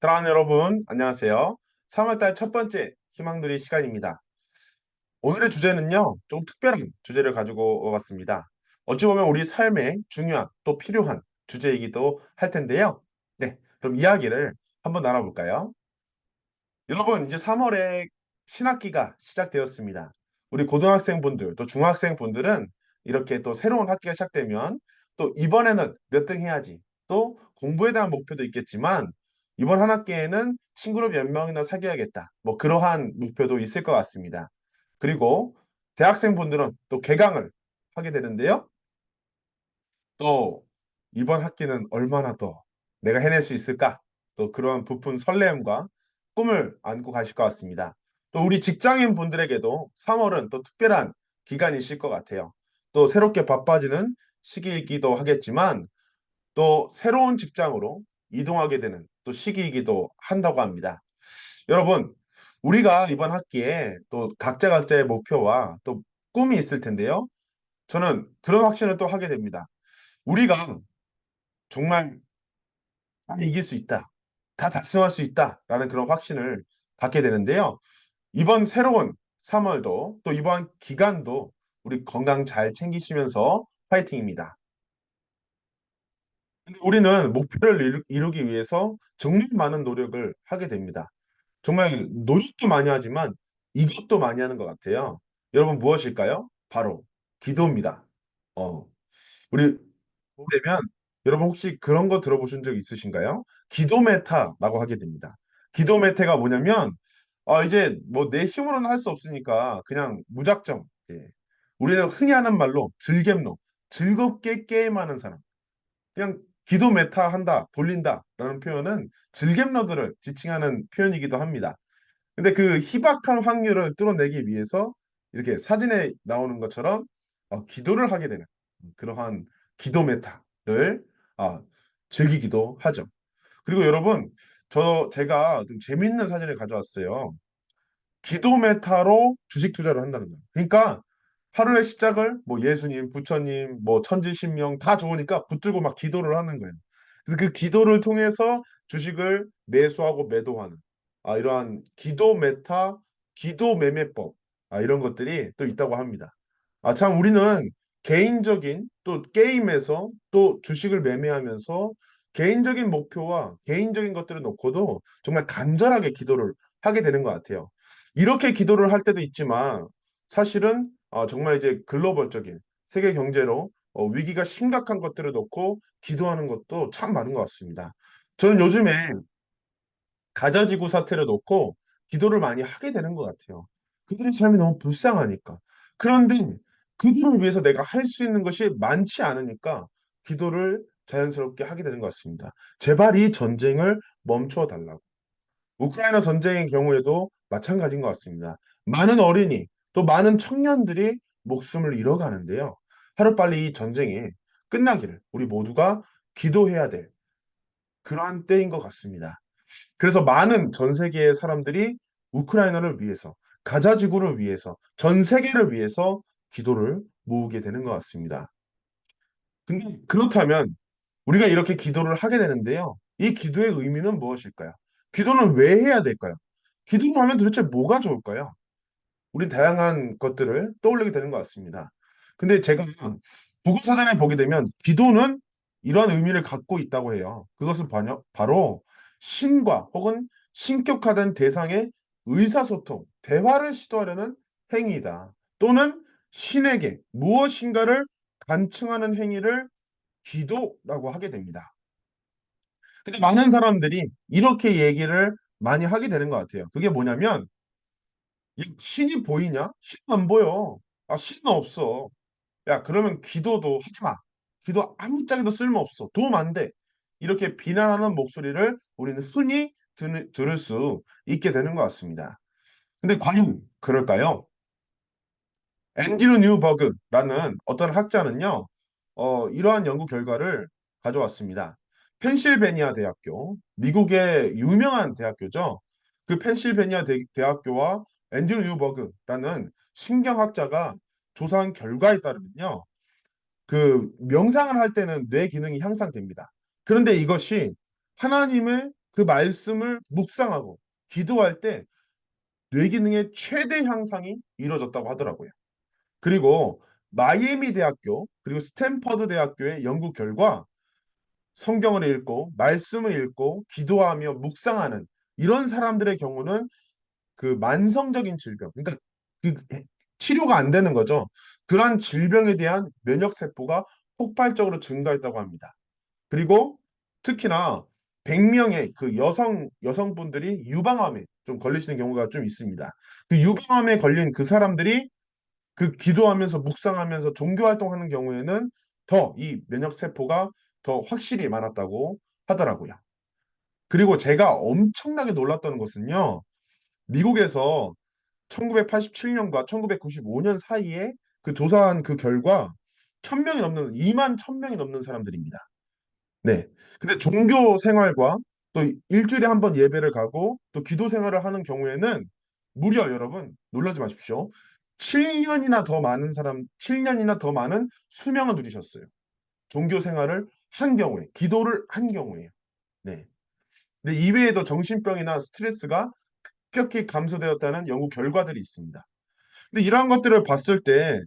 사랑하는 여러분, 안녕하세요. 3월달 첫 번째 희망누리 시간입니다. 오늘의 주제는요, 좀 특별한 주제를 가지고 와봤습니다. 어찌 보면 우리 삶에 중요한 또 필요한 주제이기도 할 텐데요. 네, 그럼 이야기를 한번 나눠볼까요? 여러분, 이제 3월에 신학기가 시작되었습니다. 우리 고등학생분들, 또 중학생분들은 이렇게 또 새로운 학기가 시작되면 또 이번에는 몇 등 해야지. 또 공부에 대한 목표도 있겠지만 이번 한 학기에는 친구를 몇 명이나 사귀어야겠다. 뭐 그러한 목표도 있을 것 같습니다. 그리고 대학생분들은 또 개강을 하게 되는데요. 또 이번 학기는 얼마나 더 내가 해낼 수 있을까? 또 그런 부푼 설렘과 꿈을 안고 가실 것 같습니다. 또 우리 직장인 분들에게도 3월은 또 특별한 기간이실 것 같아요. 또 새롭게 바빠지는 시기이기도 하겠지만 또 새로운 직장으로 이동하게 되는 또 시기이기도 한다고 합니다. 여러분, 우리가 이번 학기에 또 각자 각자의 목표와 또 꿈이 있을 텐데요. 저는 그런 확신을 또 하게 됩니다. 우리가 정말 다 이길 수 있다. 다 달성할 수 있다 라는 그런 확신을 갖게 되는데요. 이번 새로운 3월도 또 이번 기간도 우리 건강 잘 챙기시면서 파이팅입니다. 근데 우리는 목표를 이루, 이루기 위해서 정말 많은 노력을 하게 됩니다. 정말 노력도 많이 하지만 이것도 많이 하는 것 같아요. 여러분 무엇일까요? 바로 기도입니다. 어, 우리 보게 되면 여러분 혹시 그런 거 들어보신 적 있으신가요? 기도 메타라고 하게 됩니다. 기도 메타가 뭐냐면 아 이제 뭐 내 힘으로는 할 수 없으니까 그냥 무작정 예. 우리는 흔히 하는 말로 즐겜로 즐겁게 게임하는 사람 그냥 기도 메타 한다 돌린다 라는 표현은 즐겜러들을 지칭하는 표현이기도 합니다. 근데 그 희박한 확률을 뚫어내기 위해서 이렇게 사진에 나오는 것처럼 어, 기도를 하게 되는 그러한 기도 메타를 아, 즐기기도 하죠. 그리고 여러분, 저 제가 좀 재밌는 사진을 가져왔어요. 기도 메타로 주식 투자를 한다는 거예요. 그러니까 하루의 시작을 뭐 예수님, 부처님, 뭐 천지신명 다 좋으니까 붙들고 막 기도를 하는 거예요. 그래서 그 기도를 통해서 주식을 매수하고 매도하는 아, 이러한 기도 메타, 기도 매매법 아, 이런 것들이 또 있다고 합니다. 아, 참 우리는 개인적인 또 게임에서 또 주식을 매매하면서 개인적인 목표와 개인적인 것들을 놓고도 정말 간절하게 기도를 하게 되는 것 같아요. 이렇게 기도를 할 때도 있지만 사실은 어, 정말 이제 글로벌적인 세계 경제로 어, 위기가 심각한 것들을 놓고 기도하는 것도 참 많은 것 같습니다. 저는 요즘에 가자지구 사태를 놓고 기도를 많이 하게 되는 것 같아요. 그들의 삶이 너무 불쌍하니까. 그런데 그들을 위해서 내가 할 수 있는 것이 많지 않으니까 기도를 자연스럽게 하게 되는 것 같습니다. 제발 이 전쟁을 멈추어 달라고. 우크라이나 전쟁의 경우에도 마찬가지인 것 같습니다. 많은 어린이, 또 많은 청년들이 목숨을 잃어가는데요. 하루빨리 이 전쟁이 끝나기를 우리 모두가 기도해야 될 그러한 때인 것 같습니다. 그래서 많은 전 세계의 사람들이 우크라이나를 위해서, 가자 지구를 위해서, 전 세계를 위해서 기도를 모으게 되는 것 같습니다. 근데 그렇다면 우리가 이렇게 기도를 하게 되는데요. 이 기도의 의미는 무엇일까요? 기도는 왜 해야 될까요? 기도를 하면 도대체 뭐가 좋을까요? 우리 다양한 것들을 떠올리게 되는 것 같습니다. 근데 제가 국어사전에 보게 되면 기도는 이러한 의미를 갖고 있다고 해요. 그것은 바로 신과 혹은 신격화된 대상의 의사소통, 대화를 시도하려는 행위이다. 또는 신에게 무엇인가를 간청하는 행위를 기도라고 하게 됩니다. 근데 많은 사람들이 이렇게 얘기를 많이 하게 되는 것 같아요. 그게 뭐냐면 신이 보이냐? 신 안 보여. 아, 신은 없어. 야, 그러면 기도도 하지 마. 기도 아무짝에도 쓸모없어. 도움 안 돼. 이렇게 비난하는 목소리를 우리는 흔히 들, 들을 수 있게 되는 것 같습니다. 근데 과연 그럴까요? 앤드류 뉴버그라는 어떤 학자는요, 어, 이러한 연구 결과를 가져왔습니다. 펜실베니아 대학교, 미국의 유명한 대학교죠. 그 펜실베니아 대, 학교와 앤드류 뉴버그라는 신경학자가 조사한 결과에 따르면요. 그 명상을 할 때는 뇌 기능이 향상됩니다. 그런데 이것이 하나님의 그 말씀을 묵상하고 기도할 때 뇌 기능의 최대 향상이 이루어졌다고 하더라고요. 그리고 마이애미 대학교 그리고 스탠퍼드 대학교의 연구 결과 성경을 읽고 말씀을 읽고 기도하며 묵상하는 이런 사람들의 경우는 그 만성적인 질병 그러니까 그 치료가 안 되는 거죠. 그러한 질병에 대한 면역 세포가 폭발적으로 증가했다고 합니다. 그리고 특히나 100명의 그 여성 여성분들이 유방암에 좀 걸리시는 경우가 좀 있습니다. 그 유방암에 걸린 그 사람들이 그 기도하면서 묵상하면서 종교 활동하는 경우에는 더 이 면역 세포가 더 확실히 많았다고 하더라고요. 그리고 제가 엄청나게 놀랐던 것은요. 미국에서 1987년과 1995년 사이에 그 조사한 그 결과 1000명이 넘는 2만 1000명이 넘는 사람들입니다. 네. 근데 종교 생활과 또 일주일에 한 번 예배를 가고 또 기도 생활을 하는 경우에는 무려 여러분 놀라지 마십시오. 7년이나 더 많은 사람, 7년이나 더 많은 수명을 누리셨어요. 종교 생활을 한 경우에, 기도를 한 경우에요. 네. 근데 이외에도 정신병이나 스트레스가 급격히 감소되었다는 연구 결과들이 있습니다. 근데 이러한 것들을 봤을 때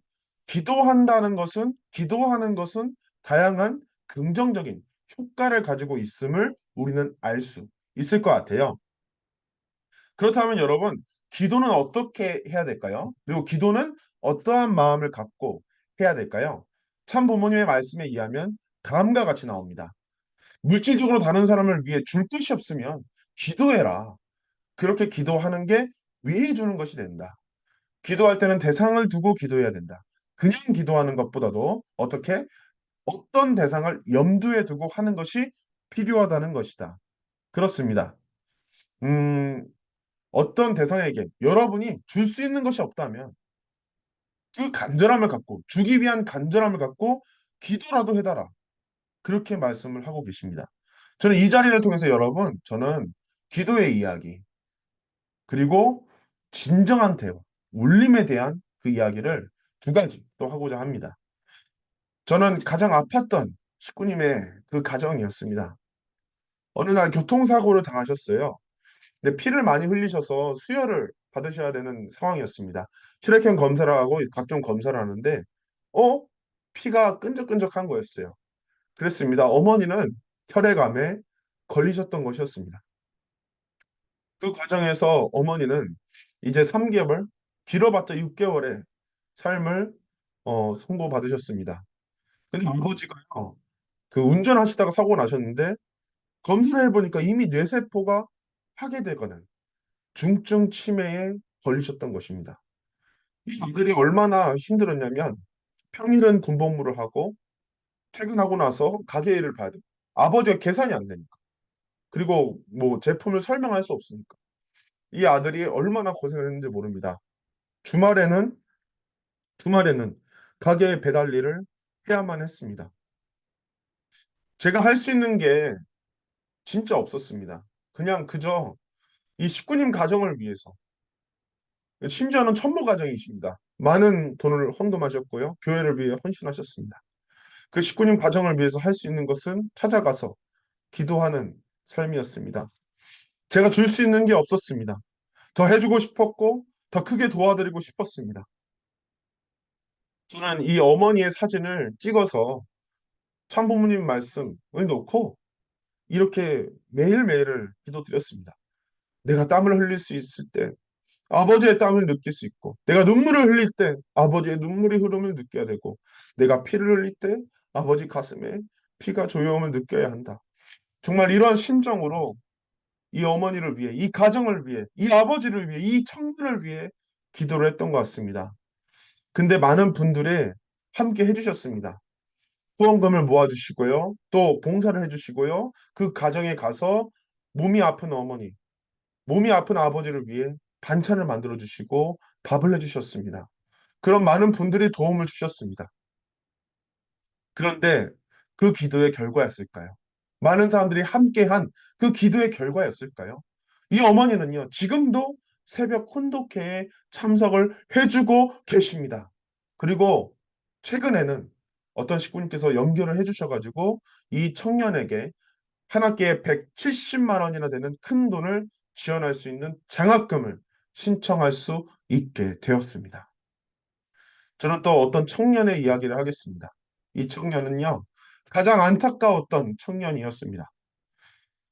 기도한다는 것은 기도하는 것은 다양한 긍정적인 효과를 가지고 있음을 우리는 알 수 있을 것 같아요. 그렇다면 여러분, 기도는 어떻게 해야 될까요? 그리고 기도는 어떠한 마음을 갖고 해야 될까요? 참 부모님의 말씀에 의하면 다음과 같이 나옵니다. 물질적으로 다른 사람을 위해 줄 것이 없으면 기도해라. 그렇게 기도하는 게 위해 주는 것이 된다. 기도할 때는 대상을 두고 기도해야 된다. 그냥 기도하는 것보다도 어떻게 어떤 대상을 염두에 두고 하는 것이 필요하다는 것이다. 그렇습니다. 음, 어떤 대상에게 여러분이 줄 수 있는 것이 없다면 그 간절함을 갖고 주기 위한 간절함을 갖고 기도라도 해달라. 그렇게 말씀을 하고 계십니다. 저는 이 자리를 통해서 여러분, 저는 기도의 이야기, 그리고 진정한 대화, 울림에 대한 그 이야기를 두 가지 또 하고자 합니다. 저는 가장 아팠던 식구님의 그 가정이었습니다. 어느 날 교통사고를 당하셨어요. 근데 피를 많이 흘리셔서 수혈을 받으셔야 되는 상황이었습니다. 혈액형 검사를 하고 각종 검사를 하는데 어? 피가 끈적끈적한 거였어요. 그랬습니다. 어머니는 혈액암에 걸리셨던 것이었습니다. 그 과정에서 어머니는 이제 3개월, 길어봤자 6개월의 삶을 어, 선고받으셨습니다. 근데 아버지가요, 그 운전하시다가 사고 나셨는데 검사를 해보니까 이미 뇌세포가 파괴되거나 중증 치매에 걸리셨던 것입니다. 이 아들이 얼마나 힘들었냐면 평일은 군복무를 하고 퇴근하고 나서 가게 일을 봐야 돼. 아버지가 계산이 안 되니까. 그리고 뭐 제품을 설명할 수 없으니까. 이 아들이 얼마나 고생을 했는지 모릅니다. 주말에는 주말에는 가게 배달 일을 해야만 했습니다. 제가 할 수 있는 게 진짜 없었습니다. 그냥 그저 이 식구님 가정을 위해서 심지어는 천모 가정이십니다. 많은 돈을 헌금하셨고요. 교회를 위해 헌신하셨습니다. 그 식구님 가정을 위해서 할 수 있는 것은 찾아가서 기도하는 삶이었습니다. 제가 줄 수 있는 게 없었습니다. 더 해주고 싶었고 더 크게 도와드리고 싶었습니다. 저는 이 어머니의 사진을 찍어서 참부모님 말씀을 놓고 이렇게 매일매일을 기도드렸습니다. 내가 땀을 흘릴 수 있을 때 아버지의 땀을 느낄 수 있고 내가 눈물을 흘릴 때 아버지의 눈물이 흐름을 느껴야 되고 내가 피를 흘릴 때 아버지 가슴에 피가 조여옴을 느껴야 한다. 정말 이러한 심정으로 이 어머니를 위해, 이 가정을 위해, 이 아버지를 위해, 이 청년을 위해 기도를 했던 것 같습니다. 근데 많은 분들이 함께 해주셨습니다. 후원금을 모아주시고요. 또 봉사를 해주시고요. 그 가정에 가서 몸이 아픈 어머니, 몸이 아픈 아버지를 위해 반찬을 만들어 주시고 밥을 해주셨습니다. 그런 많은 분들이 도움을 주셨습니다. 그런데 그 기도의 결과였을까요? 많은 사람들이 함께한 그 기도의 결과였을까요? 이 어머니는요, 지금도 새벽 혼독회에 참석을 해주고 계십니다. 그리고 최근에는 어떤 식구님께서 연결을 해주셔가지고 이 청년에게 한 학기에 170만 원이나 되는 큰 돈을 지원할 수 있는 장학금을 신청할 수 있게 되었습니다. 저는 또 어떤 청년의 이야기를 하겠습니다. 이 청년은요, 가장 안타까웠던 청년이었습니다.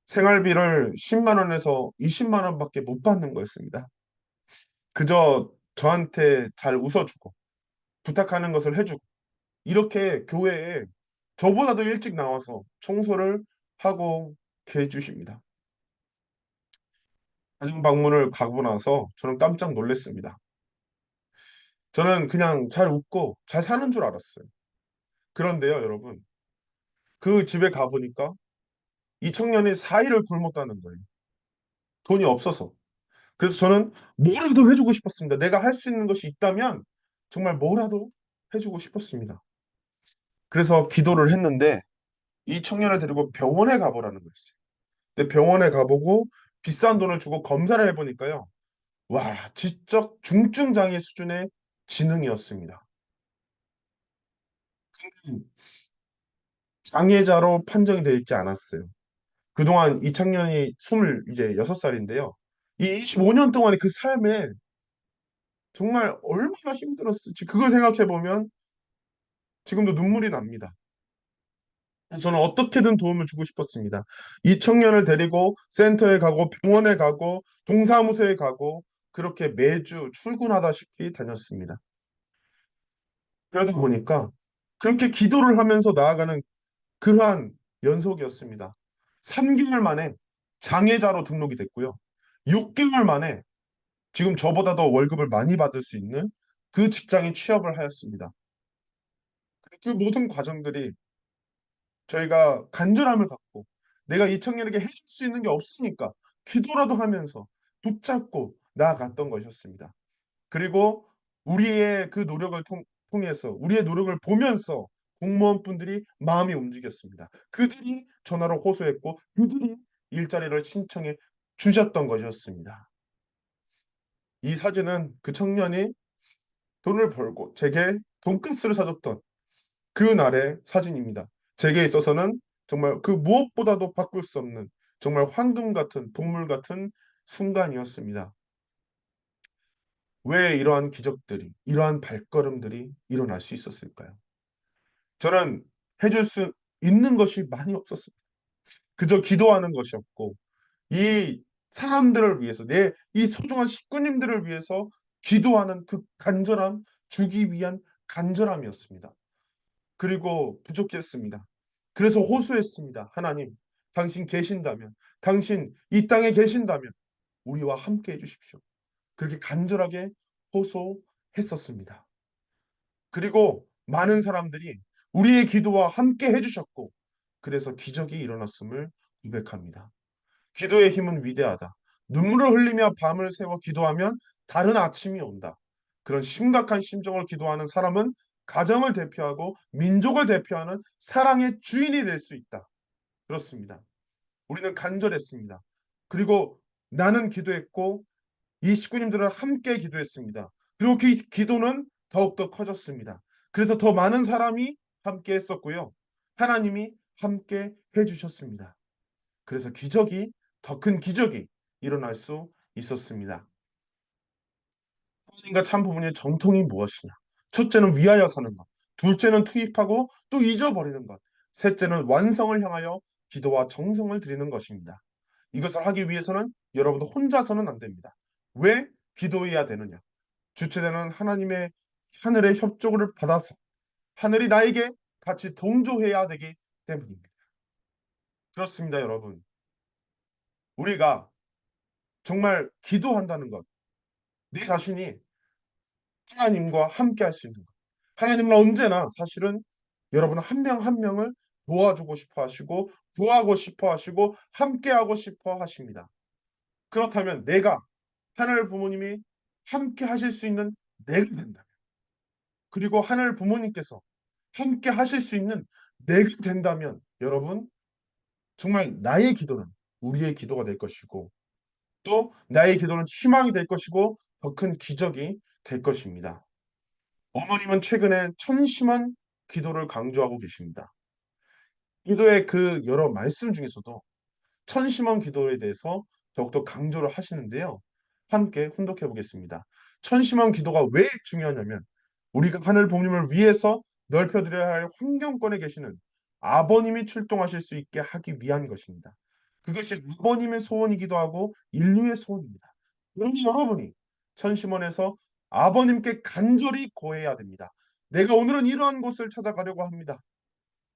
생활비를 10만 원에서 20만 원밖에 못 받는 거였습니다. 그저 저한테 잘 웃어주고 부탁하는 것을 해주고 이렇게 교회에 저보다도 일찍 나와서 청소를 하고 해주십니다. 가정 방문을 가고 나서 저는 깜짝 놀랐습니다. 저는 그냥 잘 웃고 잘 사는 줄 알았어요. 그런데요, 여러분. 그 집에 가보니까 이 청년이 4일을 굶었다는 거예요. 돈이 없어서. 그래서 저는 뭐라도 해주고 싶었습니다. 내가 할 수 있는 것이 있다면 정말 뭐라도 해주고 싶었습니다. 그래서 기도를 했는데 이 청년을 데리고 병원에 가보라는 거였어요. 근데 병원에 가보고 비싼 돈을 주고 검사를 해보니까요. 와, 지적 중증 장애 수준의 지능이었습니다. 근데 장애자로 판정이 되어 있지 않았어요. 그동안 이 청년이 20 이제 6살인데요. 이 25년 동안의 그 삶에 정말 얼마나 힘들었을지 그걸 생각해 보면 지금도 눈물이 납니다. 저는 어떻게든 도움을 주고 싶었습니다. 이 청년을 데리고 센터에 가고 병원에 가고 동사무소에 가고 그렇게 매주 출근하다시피 다녔습니다. 그러다 보니까 그렇게 기도를 하면서 나아가는 그러한 연속이었습니다. 3개월 만에 장애자로 등록이 됐고요. 6개월 만에 지금 저보다 더 월급을 많이 받을 수 있는 그 직장에 취업을 하였습니다. 그 모든 과정들이 저희가 간절함을 갖고 내가 이 청년에게 해줄 수 있는 게 없으니까 기도라도 하면서 붙잡고 나아갔던 것이었습니다. 그리고 우리의 그 노력을 통, 통해서 우리의 노력을 보면서 공무원분들이 마음이 움직였습니다. 그들이 전화로 호소했고 그들이 일자리를 신청해 주셨던 것이었습니다. 이 사진은 그 청년이 돈을 벌고 제게 돈가스를 사줬던 그 날의 사진입니다. 제게 있어서는 정말 그 무엇보다도 바꿀 수 없는 정말 황금 같은 동물 같은 순간이었습니다. 왜 이러한 기적들이, 이러한 발걸음들이 일어날 수 있었을까요? 저는 해줄 수 있는 것이 많이 없었습니다. 그저 기도하는 것이었고, 이 사람들을 위해서, 내 이 소중한 식구님들을 위해서 기도하는 그 간절함, 주기 위한 간절함이었습니다. 그리고 부족했습니다. 그래서 호소했습니다. 하나님, 당신 계신다면, 당신 이 땅에 계신다면 우리와 함께 해주십시오. 그렇게 간절하게 호소했었습니다. 그리고 많은 사람들이 우리의 기도와 함께 해주셨고, 그래서 기적이 일어났음을 고백합니다. 기도의 힘은 위대하다. 눈물을 흘리며 밤을 새워 기도하면 다른 아침이 온다. 그런 심각한 심정을 기도하는 사람은 가정을 대표하고 민족을 대표하는 사랑의 주인이 될 수 있다. 그렇습니다. 우리는 간절했습니다. 그리고 나는 기도했고 이 식구님들은 함께 기도했습니다. 그리고 그 기도는 더욱더 커졌습니다. 그래서 더 많은 사람이 함께 했었고요. 하나님이 함께 해주셨습니다. 그래서 기적이 더 큰 기적이 일어날 수 있었습니다. 하나님과 참 부모님의 정통이 무엇이냐? 첫째는 위하여 사는 것. 둘째는 투입하고 또 잊어버리는 것. 셋째는 완성을 향하여 기도와 정성을 드리는 것입니다. 이것을 하기 위해서는 여러분도 혼자서는 안 됩니다. 왜 기도해야 되느냐? 주체되는 하나님의 하늘의 협조를 받아서 하늘이 나에게 같이 동조해야 되기 때문입니다. 그렇습니다, 여러분. 우리가 정말 기도한다는 것, 내 자신이 하나님과 함께 할 수 있는 것. 하나님은 언제나 사실은 여러분 한명한 명을 도와주고 싶어 하시고 구하고 싶어 하시고 함께 하고 싶어 하십니다. 그렇다면 내가 하늘 부모님이 함께 하실 수 있는 내가 된다면 그리고 하늘 부모님께서 함께 하실 수 있는 내가 된다면 여러분 정말 나의 기도는 우리의 기도가 될 것이고 또 나의 기도는 희망이 될 것이고 더 큰 기적이 될 것입니다. 어머님은 최근에 천심한 기도를 강조하고 계십니다. 기도의 그 여러 말씀 중에서도 천심원 기도에 대해서 더욱더 강조를 하시는데요. 함께 훈독해 보겠습니다. 천심원 기도가 왜 중요하냐면 우리가 하늘 부모님을 위해서 넓혀드려야 할 환경권에 계시는 아버님이 출동하실 수 있게 하기 위한 것입니다. 그것이 아버님의 소원이기도 하고 인류의 소원입니다. 그러니 여러분이 천심원에서 아버님께 간절히 고해야 됩니다. 내가 오늘은 이러한 곳을 찾아가려고 합니다.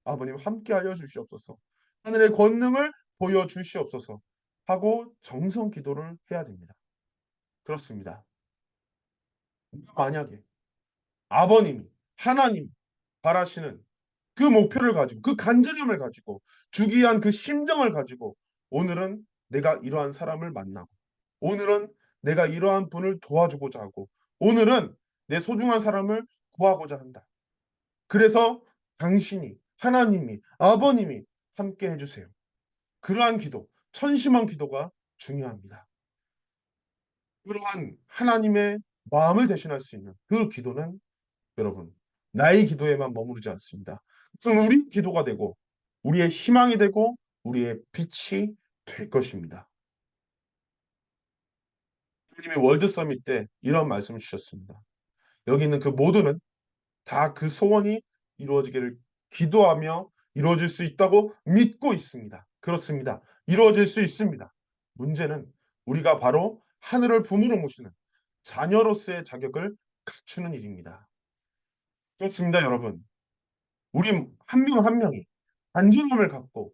아버님 함께하여 주시옵소서. 하늘의 권능을 보여 주시옵소서 하고 정성 기도를 해야 됩니다. 그렇습니다. 만약에 아버님이 하나님 바라시는 그 목표를 가지고 그 간절함을 가지고 주기 위한 그 심정을 가지고 오늘은 내가 이러한 사람을 만나고 오늘은 내가 이러한 분을 도와주고자 하고 오늘은 내 소중한 사람을 구하고자 한다. 그래서 당신이 하나님이 아버님이 함께 해주세요. 그러한 기도, 천심한 기도가 중요합니다. 그러한 하나님의 마음을 대신할 수 있는 그 기도는 여러분 나의 기도에만 머무르지 않습니다. 그것은 우리 기도가 되고 우리의 희망이 되고 우리의 빛이 될 것입니다. 하나님의 월드 서밋 때 이런 말씀을 주셨습니다. 여기 있는 그 모두는 다 그 소원이 이루어지기를 기도하며 이루어질 수 있다고 믿고 있습니다. 그렇습니다. 이루어질 수 있습니다. 문제는 우리가 바로 하늘을 부모로 모시는 자녀로서의 자격을 갖추는 일입니다. 그렇습니다, 여러분. 우리 한 명 한 명이 안전함을 갖고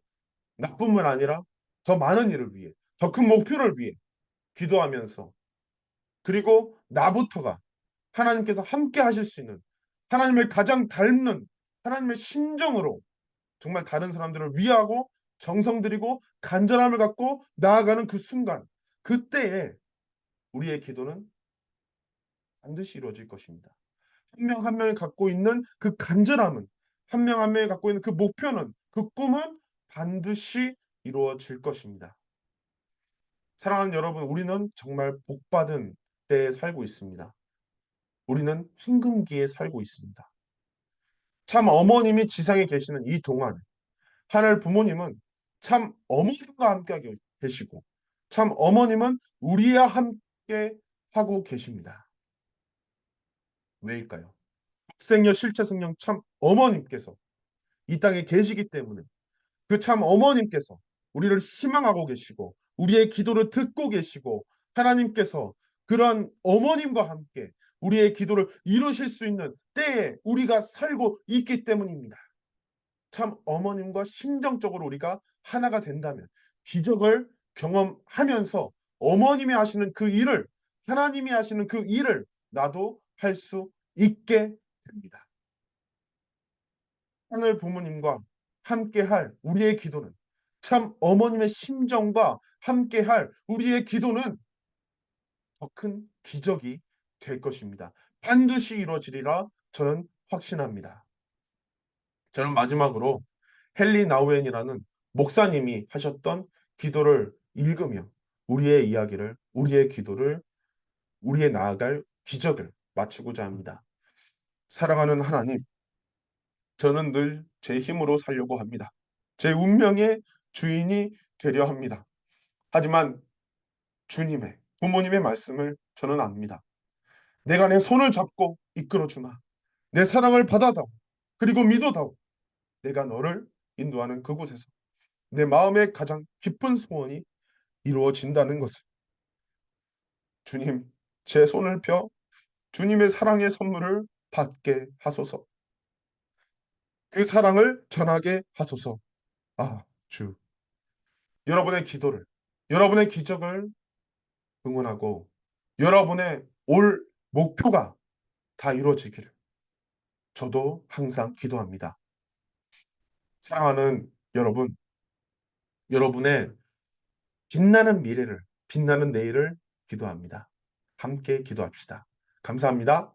나뿐만 아니라 더 많은 일을 위해, 더 큰 목표를 위해 기도하면서 그리고 나부터가 하나님께서 함께 하실 수 있는 하나님을 가장 닮는 하나님의 심정으로 정말 다른 사람들을 위하고 정성 들이고 간절함을 갖고 나아가는 그 순간 그때에 우리의 기도는 반드시 이루어질 것입니다. 한명한 명이 갖고 있는 그 간절함은 한명한 명이 갖고 있는 그 목표는 그 꿈은 반드시 이루어질 것입니다. 사랑하는 여러분, 우리는 정말 복받은 때에 살고 있습니다. 우리는 황금기에 살고 있습니다. 참 어머님이 지상에 계시는 이 동안 하늘 부모님은 참 어머님과 함께 계시고 참 어머님은 우리와 함께 하고 계십니다. 왜일까요? 생녀 실체 성령 참 어머님께서 이 땅에 계시기 때문에 그 참 어머님께서 우리를 희망하고 계시고 우리의 기도를 듣고 계시고 하나님께서 그러한 어머님과 함께 우리의 기도를 이루실 수 있는 때에 우리가 살고 있기 때문입니다. 참 어머님과 심정적으로 우리가 하나가 된다면 기적을 경험하면서 어머님이 하시는 그 일을 하나님이 하시는 그 일을 나도 할 수 있게 됩니다. 하늘 부모님과 함께할 우리의 기도는 참 어머님의 심정과 함께할 우리의 기도는 더 큰 기적이 될 것입니다. 반드시 이루어지리라 저는 확신합니다. 저는 마지막으로 헨리 나우엔이라는 목사님이 하셨던 기도를 읽으며 우리의 이야기를, 우리의 기도를, 우리의 나아갈 기적을 마치고자 합니다. 사랑하는 하나님, 저는 늘 제 힘으로 살려고 합니다. 제 운명의 주인이 되려 합니다. 하지만 주님의, 부모님의 말씀을 저는 압니다. 내가 내 손을 잡고 이끌어 주나. 내 사랑을 받아다오. 그리고 믿어다오. 내가 너를 인도하는 그곳에서 내 마음의 가장 깊은 소원이 이루어진다는 것을. 주님, 제 손을 펴 주님의 사랑의 선물을 받게 하소서. 그 사랑을 전하게 하소서. 아, 주. 여러분의 기도를, 여러분의 기적을 응원하고 여러분의 올 목표가 다 이루어지기를 저도 항상 기도합니다. 사랑하는 여러분, 여러분의 빛나는 미래를, 빛나는 내일을 기도합니다. 함께 기도합시다. 감사합니다.